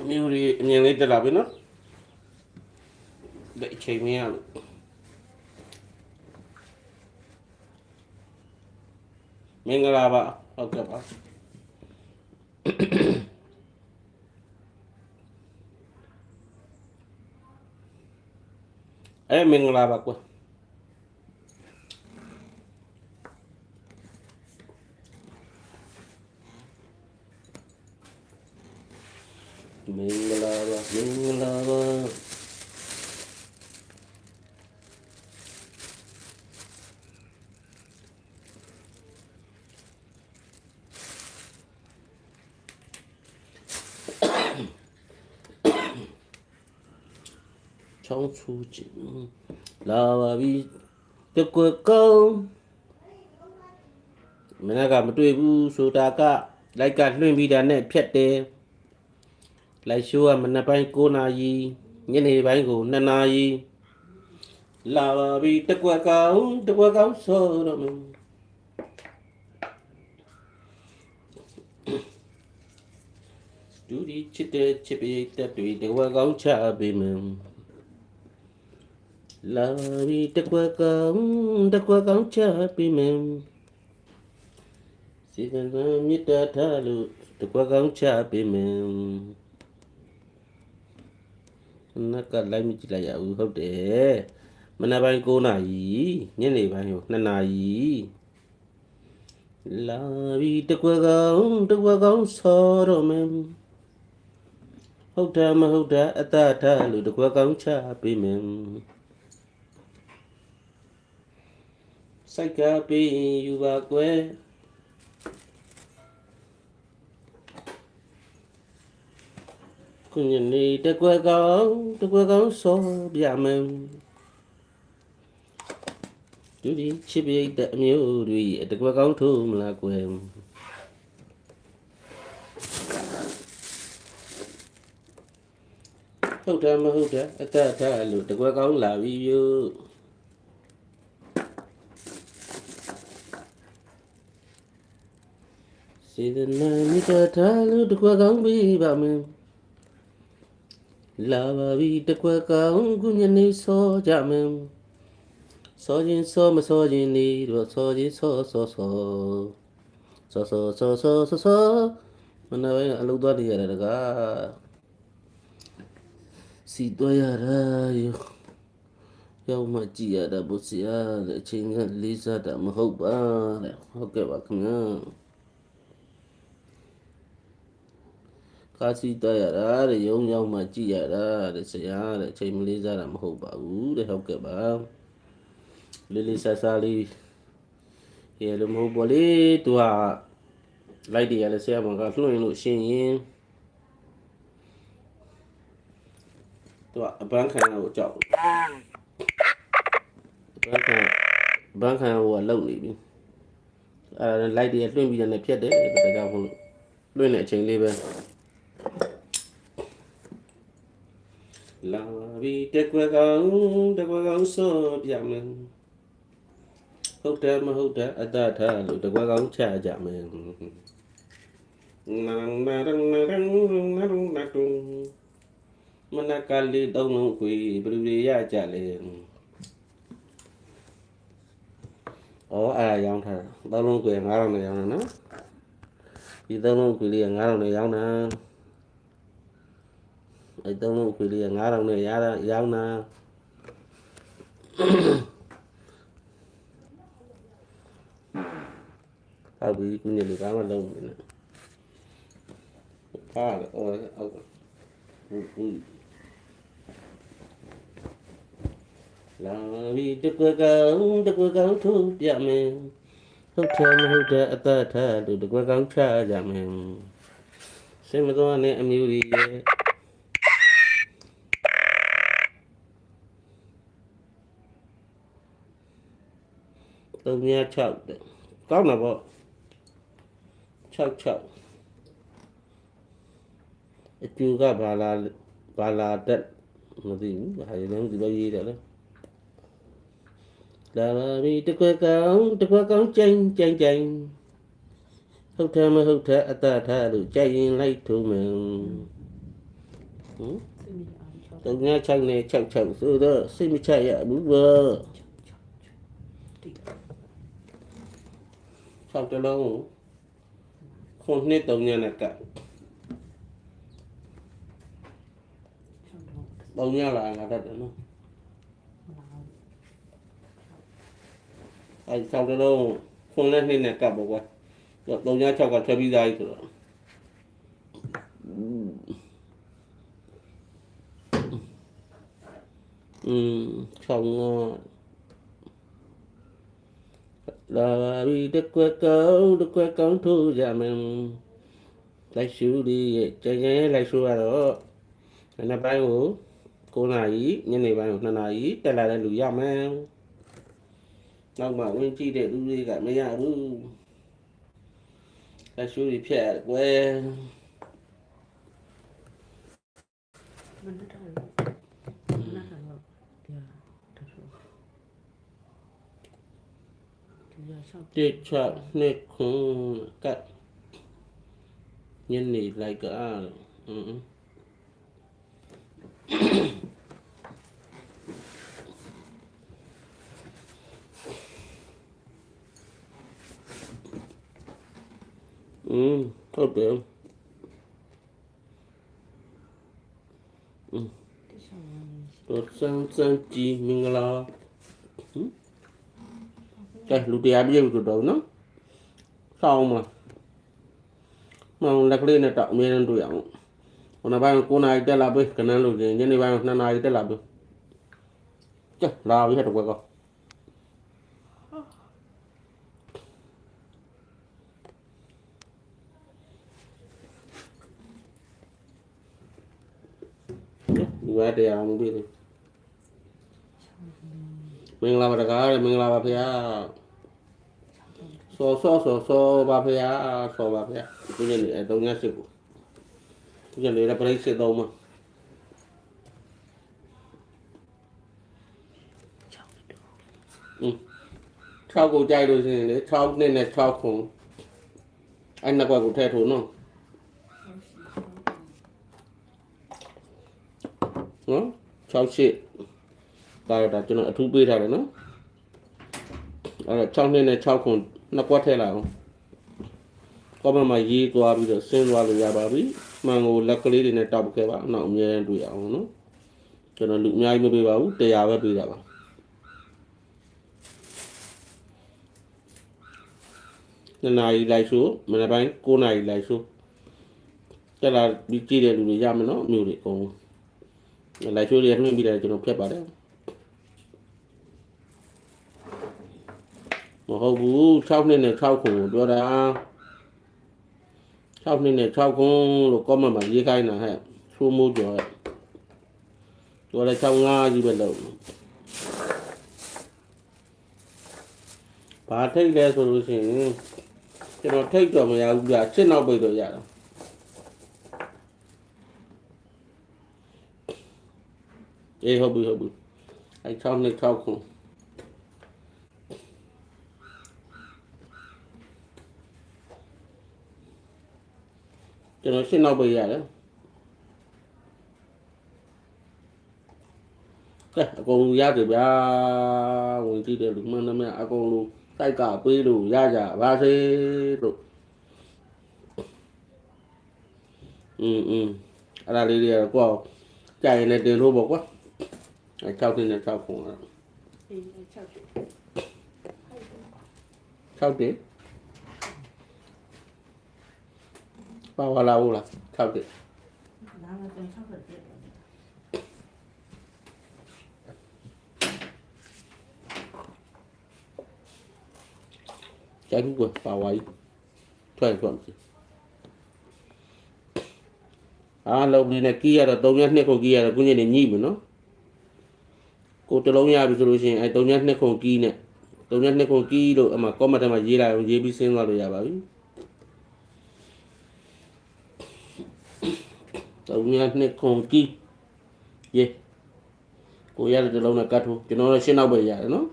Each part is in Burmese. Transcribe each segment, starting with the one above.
အမျိုးကြီးအမြင်လေးတက်လာပြီနော်လက်အချိန်မရလို့မင်္ဂလာပါဟုတ်ကဲ့ပါအဲမင်္ဂလာပါကွာ မင်္ဂလာပါမင်္ဂလာပါချောင်းချူချင်လာပါပြီတကွက်ကောင်းမင်းကမတွေ့ဘူးဆိုတာကလိုက်ကလွှင့်ပြီးတာနဲ့ဖြတ်တယ် လိုက်ရှိုးကမနက်ပိုင်း9နာရီညနေပိုင်းကို2နာရီလာပါပြီတကွက်ကောင်တကွက်ကောင်ဆိုတော့မယ်ဒူဒီချစ်တဲ့ချစ်ပိတက်တွေတကွက်ကောင်ချပေးမယ်လာပါပြီတကွက်ကောင်တကွက်ကောင်ချပေးမယ်စီကံကမြတ်တာထားလို့တကွက်ကောင်ချပေးမယ် နက်ကလိုက်မကြည့်လိုက်ရဘူးဟုတ်တယ်မနက်ပိုင်း9နာရီညနေပိုင်းကို2နာရီလာပြီတကွက်ကောင်တကွက်ကောင်ဆော်တော့မယ်ဟုတ်တယ်မဟုတ်တယ်အတထလို့တကွက်ကောင်ချပေးမယ်စိုက်ကပေးယူပါကွယ် ညနေတကွက်ကောင်တကွက်ကောင်ဆော်ပြမယ်ဒူဒီချစ်ပိတ်တဲ့အမျိုးတွေတကွက်ကောင်ထိုးမလားကွယ်ဟုတ်တယ်မဟုတ်တယ်အသက်ထလို့တကွက်ကောင်လာပြီယူစေတနာမိတထားလို့တကွက်ကောင်ပြီးပါမယ် လာပါပြီတကွက်ကောင်ခုညနေစောကြမယ်စောခြင်းစောမစောခြင်းနေတော့စောခြင်းစောစောစောစောစောစောစောစောစောမနက်ပိုင်းအလုပ်သွားနေရတယ်တကားစီတော့ရတာယောရောက်မှကြည့်ရတာဘုရားတဲ့အချိန်ကလေးစားတာမဟုတ်ပါတဲ့ဟုတ်ကဲ့ပါခင်ဗျာ ကားစီးတက်ရတာတဲ့ရုံရောက်မှကြည့်ရတာတဲ့ဆရာတဲ့အချိန်မလေးစားတာမဟုတ်ပါဘူးတဲ့ဟုတ်ကဲ့ပါလေးလေးဆဆလေးရေလိုမဟုတ်ပါလေသူကလိုက်တယ်ရလဲဆရာမကလွှင့်လို့ရှင်ရင်သူကအပန်းခံကိုကြောက်အပန်းခံဘန်းခံဟိုကလုံနေပြီအဲလိုက်တယ်လွှင့်ပြီးတယ်ဖြတ်တယ်ဒါကြောင့်မို့လွှင့်တဲ့အချိန်လေးပဲ လာပြီတက်ကွယ်ကောင်တက်ကွယ်ကောင်ဆိုပြမယ်ဟုတ်တယ်မဟုတ်တယ်အတ္တထားလို့တက်ကွယ်ကောင်ချကြမယ်နန်းနန်းနန်းနန်းနန်းနန်းတုံမနကလေးသုံးလုံးခွေဘယ်လိုရကြလဲဩအားရောင်းထားတာသုံးလုံးခွေ9000နဲ့ရောင်းတာနော်ဒီသုံးလုံးခွေလေး9000နဲ့ရောင်းတာ အဲ့သုံးလုံးအခွေလေးက9000နဲ့ရတာရောင်းတာဟုတ်ပြီကုညလေးကမှလုံးနေတယ်ပါလေအော်အော်ဟုတ်ဟုတ် là vì đức quê cáo đức quê cáo thu dạ mẹ hốc thơm hốc thơ ta thơ được đức quê cáo cha dạ mẹ xem mà có anh em yêu đi 396တဲ့ကောင်းတာပေါ့66အကျူကဘာလာဘာလာတက်မသိဘူးဘာလဲဒီလိုရေးတယ်လေလာလာရီတကွက်ကောင်တကွက်ကောင်ကြိုင်ကြိုင်ကြိုင်ဟုတ်တယ်မဟုတ်တယ်အတထလို့ကြိုက်ရင်လိုက်ထုံးမယ်ဟမ်396နဲ့66ဆိုတော့စိတ်မချရဘူးဗော 6တလုံးခုနှစ်တုံညာနဲ့ကပ်ချောတော့တုံညာလာငါတတ်တယ်နော်မလာအဲ6တလုံးခုနှစ်နှစ်နဲ့ကပ်ပေါ့ကွာတုံညာ6ကထွက်ပြီးသားကြီးဆိုတော့อืม6ငါ လာရီတကွက်ကောင်းတကွက်ကောင်းထိုးကြမယ်လိုက်ရှူလေးရဲ့ကျန်ကျန်လိုက်ရှူရတော့နေ့ပိုင်းကို9နာရီညနေပိုင်းကို2နာရီတက်လာတဲ့လူရမယ် จิตฉะเนกขงกะยันนี่ไรก็อ่าอืม Ừ, thôi được. Ừ. Tôi sang sang chi mình lo. Ừ. မ်းစမ်းကြည့်မင်္ဂလာဟမ်ကဲလူတရားပြည့်ပြီတော့နော်ဆောင်းမှာမောင်လက်ကလေးနဲ့တော့အမြဲတမ်းတွေ့အောင်ခုနပိုင်း9နာရီတက်လာပြီခဏလို့ညနေပို င်း2နာရီတက်လာပြီကျလာပြီဟဲ့တော့ကွယ်ကောဒီဝါတရားမပြီးဘူးမင်္ဂလာပါတကားမင်္ဂလာပါဖေဟာဆောဆောဆောဆောပါဖေဟာဆောပါဖေဟာဒီနေ့အဲတုံးရစစ်ကိုဒီနေ့လည်းပြိစစ်တော့မှာချောင်းတော့6ကိုကြိုက်လို့ရှိရင်လေ6နှစ်နဲ့6ခုအဲ့နှစ်ကွက်ကိုထည့်ထိုးနော်နော်6 ရှစ်ဒါတော့ဒါကျွန်တော်အထူးပေးထားတယ်နော်အဲ့တော့6နှစ်နဲ့6ခုနှစ်ကွက်ထည့်လိုက်အောင်ကောမမှာရေးသွားပြီးတော့ဆင်းသွားလို့ရပါပြီမှန်ကိုလက်ကလေးတွေနဲ့တောက်ခဲ့ပါနောက်အမြဲတမ်းတွေ့ရအောင်နော်ကျွန်တော်လူအများကြီးမပေးပါဘူးတရားပဲပေးတာပါနှစ်နာရီလိုက်ဆိုမနေ့ပိုင်း9နာရီလိုက်ဆိုတက်လာပြီးကြည့်တဲ့လူတွေရမယ်နော်မျိုးတွေအကုန်လိုက်ဆိုတွေနှင်းပြီးတယ်ကျွန်တော်ဖြတ်ပါတယ် မဟုတ်ဘူး6နှစ်နဲ့6ခုကိုပြောတာ6နှစ်နဲ့6ခုလို့ comment မှာရေးခိုင်းတာဟဲ့သိုးမိုးကြော်ရဲ့ပြောလဲ6 5ကြီးပဲလို့ဘာထိတ်လဲဆိုလို့ရှိရင်ကျွန်တော်ထိတ်တော့မရဘူးပြစစ်နောက်ပိတ်တော့ရတာအေးဟုတ်ပြီဟုတ်ပြီအဲ6နှစ်6ခု ကျွန်တော်စစ်နောက်ပိတ်ရတယ်ကဲအကုန်ရတယ်ဗျာဝင်ကြည့်တယ်လူမှန်သမျှအကုန်လုံးတိုက်ကပေးလို့ရကြပါစေလို့อื ပါဝါလာဘူးလားခောက်တယ်နာမတင်ခောက်တယ်ကျန်ကွယ်ပါဝါကြီးထွက်ထွက်ပြီအားလုံးနေနဲ့ကြီးရတော့၃ရက်၂ခုကြီးရတော့ခုညနေညိမယ်နော်ကိုတလုံးရပြီဆိုလို့ရှိရင်အဲ၃ရက်၂ခုကြီးနဲ့၃ရက်၂ခုကြီးလို့အမှကောမန့်ထဲမှာရေးလိုက်အောင်ရေးပြီးဆင်းသွားလို့ရပါပြီ။ tao nghe này còn chi. Ye, cô gia từ lâu là cắt thôi cho nó là xin nào bây giờ nó?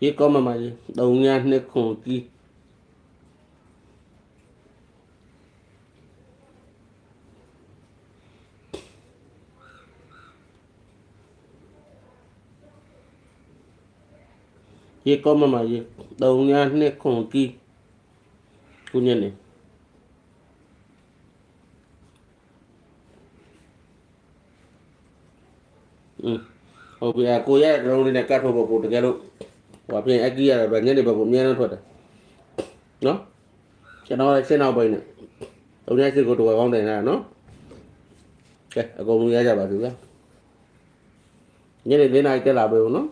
Chỉ có mà mày đầu nghe này còn chi. ရေကောမမကြီး3ညနှစ်ခွန်ကြီးရေကောမမကြီး3ညနှစ်ခွန်ကြီးကုညနေอืมဟုတ်ပြီအကိုရဲ့ဒရုန်းလေးနဲ့ကတ်ထုတ်ဖို့ကိုတကယ်လို့ဟိုအပြင်အကြီးရတယ်ဗျညနေဘက်ကိုအများနဲ့ထွက်တယ်နော်ကျွန်တော်ရှင်းအောင်ပိနေတုံးရစစ်ကိုတော့ကောင်းတယ်လားနော်ကဲအကုန်လုံးရကြပါပြီဗျညနေ၄နာရီတက်လာပြီနော်